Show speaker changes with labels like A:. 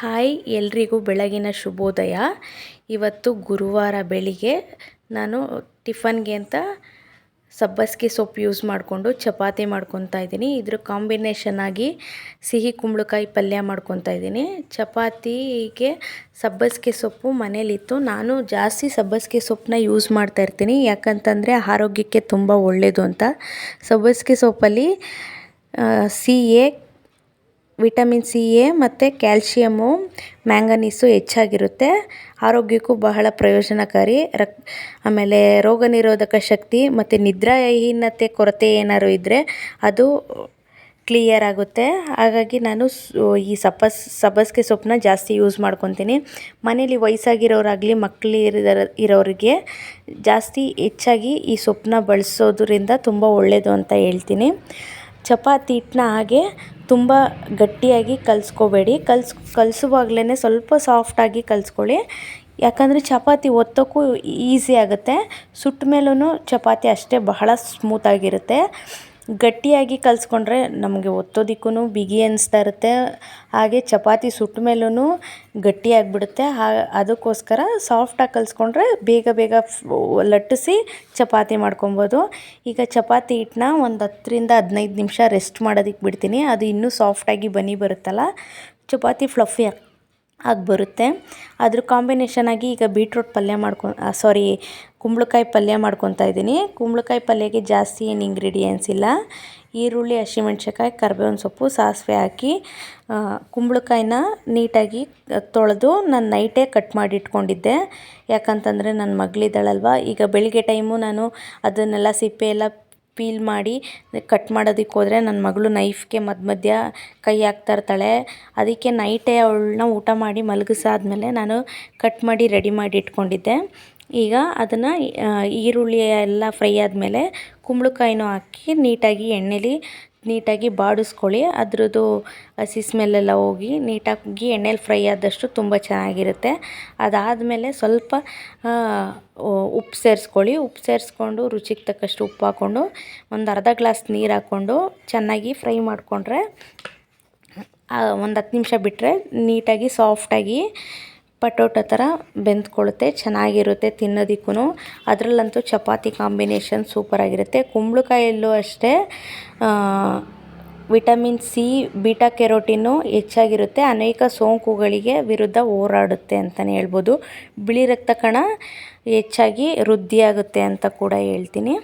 A: Hi ಎಲ್ರಿಗೂ ಬೆಳಗಿನ ಶುಭೋದಯ. ಇವತ್ತು ಗುರುವಾರ ಬೆಳಿಗ್ಗೆ ನಾನು ಟಿಫನ್ಗೆ ಅಂತ ಸಬ್ಬಸಿಗೆ ಸೊಪ್ಪು ಯೂಸ್ ಮಾಡಿಕೊಂಡು ಚಪಾತಿ ಮಾಡ್ಕೊತಾ ಇದ್ದೀನಿ. ಇದ್ರ ಕಾಂಬಿನೇಷನ್ ಆಗಿ ಸಿಹಿ ಕುಂಬಳಕಾಯಿ ಪಲ್ಯ ಮಾಡ್ಕೊತಾ ಇದ್ದೀನಿ. ಚಪಾತಿಗೆ ಸಬ್ಬಸಿಗೆ ಸೊಪ್ಪು ಮನೇಲಿತ್ತು. ನಾನು ಜಾಸ್ತಿ ಸಬ್ಬಸಿಗೆ ಸೊಪ್ಪನ್ನ ಯೂಸ್ ಮಾಡ್ತಾ ಇರ್ತೀನಿ. ಯಾಕಂತಂದರೆ ಆರೋಗ್ಯಕ್ಕೆ ತುಂಬ ಒಳ್ಳೆಯದು ಅಂತ. ಸಬ್ಬಸಿಗೆ ಸೊಪ್ಪಲ್ಲಿ C A vitamin C, A ಮತ್ತು ಕ್ಯಾಲ್ಶಿಯಮ್ಮು ಮ್ಯಾಂಗನೀಸು ಹೆಚ್ಚಾಗಿರುತ್ತೆ. ಆರೋಗ್ಯಕ್ಕೂ ಬಹಳ ಪ್ರಯೋಜನಕಾರಿ. ರಕ್, ಆಮೇಲೆ ರೋಗ ನಿರೋಧಕ ಶಕ್ತಿ ಮತ್ತು ನಿದ್ರಾಹೀನತೆ, ಕೊರತೆ ಏನಾದ್ರು ಇದ್ದರೆ ಅದು ಕ್ಲಿಯರ್ ಆಗುತ್ತೆ. ಹಾಗಾಗಿ ನಾನು ಈ ಸಬ್ಬಸ್ ಸಬ್ಬಸಿಗೆ ಸೊಪ್ಪನ್ನ ಜಾಸ್ತಿ ಯೂಸ್ ಮಾಡ್ಕೊತೀನಿ. ಮನೇಲಿ ವಯಸ್ಸಾಗಿರೋರಾಗಲಿ ಮಕ್ಕಳು ಇರೋರಿಗೆ ಜಾಸ್ತಿ ಹೆಚ್ಚಾಗಿ ಈ ಸೊಪ್ಪನ್ನ ಬಳಸೋದ್ರಿಂದ ತುಂಬ ಒಳ್ಳೆಯದು ಅಂತ ಹೇಳ್ತೀನಿ. ಚಪಾತಿ ಹಿಟ್ಟನ್ನ ಹಾಗೆ ತುಂಬ ಗಟ್ಟಿಯಾಗಿ ಕಲಿಸ್ಕೋಬೇಡಿ. ಕಲ್ಸ್ ಕಲಸುವಾಗ್ಲೇ ಸ್ವಲ್ಪ ಸಾಫ್ಟಾಗಿ ಕಲಿಸ್ಕೊಳ್ಳಿ. ಯಾಕಂದರೆ ಚಪಾತಿ ಒತ್ತೋಕ್ಕೂ ಈಸಿ ಆಗುತ್ತೆ. ಸುಟ್ಟ ಮೇಲೂ ಚಪಾತಿ ಅಷ್ಟೇ ಬಹಳ ಸ್ಮೂತಾಗಿರುತ್ತೆ. ಗಟ್ಟಿಯಾಗಿ ಕಲಿಸ್ಕೊಂಡ್ರೆ ನಮಗೆ ಒತ್ತೋದಿಕ್ಕೂ ಬಿಗಿ ಅನ್ನಿಸ್ತಾ ಇರುತ್ತೆ. ಹಾಗೆ ಚಪಾತಿ ಸುಟ್ಟ ಮೇಲೂ ಗಟ್ಟಿಯಾಗಿಬಿಡುತ್ತೆ ಅದಕ್ಕೋಸ್ಕರ ಸಾಫ್ಟಾಗಿ ಕಲಿಸ್ಕೊಂಡ್ರೆ ಬೇಗ ಬೇಗ ಲಟ್ಟಿಸಿ ಚಪಾತಿ ಮಾಡ್ಕೊಬೋದು. ಈಗ ಚಪಾತಿ ಹಿಟ್ಟನ್ನ ಒಂದು ಹತ್ತರಿಂದ ಹದಿನೈದು ನಿಮಿಷ ರೆಸ್ಟ್ ಮಾಡೋದಕ್ಕೆ ಬಿಡ್ತೀನಿ. ಅದು ಇನ್ನೂ ಸಾಫ್ಟಾಗಿ ಬನಿ ಬರುತ್ತಲ್ಲ. ಚಪಾತಿ ಫ್ಲಫಿ ಆಗಿ ಬರುತ್ತೆ. ಅದ್ರ ಕಾಂಬಿನೇಷನ್ ಆಗಿ ಈಗ ಬೀಟ್ರೂಟ್ ಪಲ್ಯ ಮಾಡ್ಕೊ ಸಾರಿ ಕುಂಬಳಕಾಯಿ ಪಲ್ಯ ಮಾಡ್ಕೊತಾ ಇದ್ದೀನಿ. ಕುಂಬಳಕಾಯಿ ಪಲ್ಯಗೆ ಜಾಸ್ತಿ ಏನು ಇಂಗ್ರೀಡಿಯೆಂಟ್ಸ್ ಇಲ್ಲ. ಈರುಳ್ಳಿ, ಹಸಿಮೆಣ್ಸಿನ್ಕಾಯಿ, ಕರ್ಬೇವಿನ ಸೊಪ್ಪು, ಸಾಸಿವೆ ಹಾಕಿ ಕುಂಬಳಕಾಯಿನ ನೀಟಾಗಿ ತೊಳೆದು ನಾನು ನೈಟೇ ಕಟ್ ಮಾಡಿ ಇಟ್ಕೊಂಡಿದ್ದೆ. ಯಾಕಂತಂದರೆ ನನ್ನ ಮಗಳಿದ್ದಾಳಲ್ವ ಈಗ ಬೆಳಿಗ್ಗೆ ಟೈಮು ನಾನು ಅದನ್ನೆಲ್ಲ ಸಿಪ್ಪೆ ಎಲ್ಲ ಪೀಲ್ ಮಾಡಿ ಕಟ್ ಮಾಡೋದಕ್ಕೆ ಹೋದರೆ ನನ್ನ ಮಗಳು ನೈಫ್ಗೆ ಮಧ್ಯ ಮಧ್ಯ ಕೈ ಹಾಕ್ತಾ ಇರ್ತಾಳೆ. ಅದಕ್ಕೆ ನೈಟೇ ಅವಳನ್ನ ಊಟ ಮಾಡಿ ಮಲಗಿಸಾದ್ಮೇಲೆ ನಾನು ಕಟ್ ಮಾಡಿ ರೆಡಿ ಮಾಡಿ ಇಟ್ಕೊಂಡಿದ್ದೆ. ಈಗ ಅದನ್ನು ಈರುಳ್ಳಿ ಎಲ್ಲ ಫ್ರೈ ಆದಮೇಲೆ ಕುಂಬಳಕಾಯಿನೂ ಹಾಕಿ ನೀಟಾಗಿ ಎಣ್ಣೆಲಿ ನೀಟಾಗಿ ಬಾಡಿಸ್ಕೊಳ್ಳಿ. ಅದ್ರದ್ದು ಹಸಿ ಸ್ಮೆಲ್ಲೆಲ್ಲ ಹೋಗಿ ನೀಟಾಗಿ ಎಣ್ಣೆಲಿ ಫ್ರೈ ಆದಷ್ಟು ತುಂಬ ಚೆನ್ನಾಗಿರುತ್ತೆ. ಅದಾದಮೇಲೆ ಸ್ವಲ್ಪ ಉಪ್ಪು ಸೇರಿಸ್ಕೊಳ್ಳಿ. ಉಪ್ಪು ಸೇರಿಸ್ಕೊಂಡು ರುಚಿಗೆ ತಕ್ಕಷ್ಟು ಉಪ್ಪು ಹಾಕ್ಕೊಂಡು ಒಂದು ಅರ್ಧ ಗ್ಲಾಸ್ ನೀರು ಹಾಕ್ಕೊಂಡು ಚೆನ್ನಾಗಿ ಫ್ರೈ ಮಾಡಿಕೊಂಡ್ರೆ ಒಂದು ಹತ್ತು ನಿಮಿಷ ಬಿಟ್ಟರೆ ನೀಟಾಗಿ ಸಾಫ್ಟಾಗಿ ಪಟೋಟೊ ಥರ ಬೆಂದ್ಕೊಳ್ಳುತ್ತೆ ಚೆನ್ನಾಗಿರುತ್ತೆ ತಿನ್ನೋದಕ್ಕೂ ಅದರಲ್ಲಂತೂ ಚಪಾತಿ ಕಾಂಬಿನೇಷನ್ ಸೂಪರಾಗಿರುತ್ತೆ. ಕುಂಬಳಕಾಯಲ್ಲೂ ಅಷ್ಟೇ ವಿಟಮಿನ್ ಸಿ, ಬೀಟಾ ಕೆರೋಟಿನ್ನು ಹೆಚ್ಚಾಗಿರುತ್ತೆ. ಅನೇಕ ಸೋಂಕುಗಳಿಗೆ ವಿರುದ್ಧ ಹೋರಾಡುತ್ತೆ ಅಂತಲೇ ಹೇಳ್ಬೋದು. ಬಿಳಿ ರಕ್ತ ಕಣ ಹೆಚ್ಚಾಗಿ ವೃದ್ಧಿಯಾಗುತ್ತೆ ಅಂತ ಕೂಡ ಹೇಳ್ತೀನಿ.